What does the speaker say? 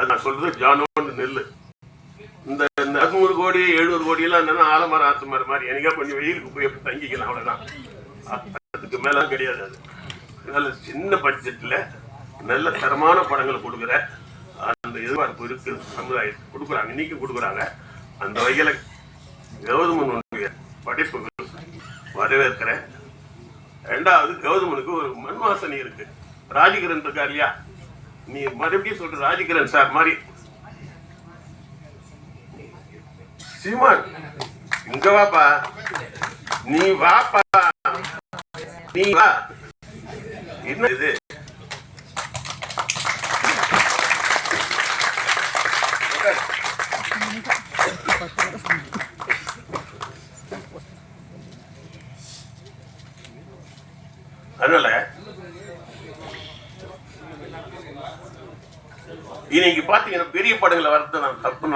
அது நான் சொல்றது ஜானோன்னு நெல்லு. இந்த அறுநூறு கோடி எழுநூறு கோடி எல்லாம் என்னன்னா ஆலமரம் ஆத்துமரம் மாதிரி. எனக்கா கொஞ்சம் வெயிலுக்கு போய் அப்படி தங்கிக்கலாம் அவ்வளவுதான். அதுக்கு மேல கிடையாது அது. அதனால சின்ன பட்ஜெட்ல நல்ல தரமான படங்களை கொடுக்குற அந்த எதிர்பார்ப்பு இருக்கு. சமுதாயத்துக்கு கொடுக்குறாங்க இன்னைக்கு கொடுக்குறாங்க. அந்த வகையில கௌதமனுடைய படைப்புகள் வரவேற்கிறேன். ரெண்டாவது கௌதமனுக்கு ஒரு மண்வாசனை இருக்கு. ராஜகிரன் இருக்கார் இல்லையா? நீ மறுபடியும் சொல்ற ராஜகிரண் சார் மாதிரி. சீமான் இங்க வாப்பா. நீ வாப்பா. நீ வா. என்ன இது? அதனால இன்னைக்கு பாத்தீங்கன்னா பெரிய படங்களை வரது நான் தப்பு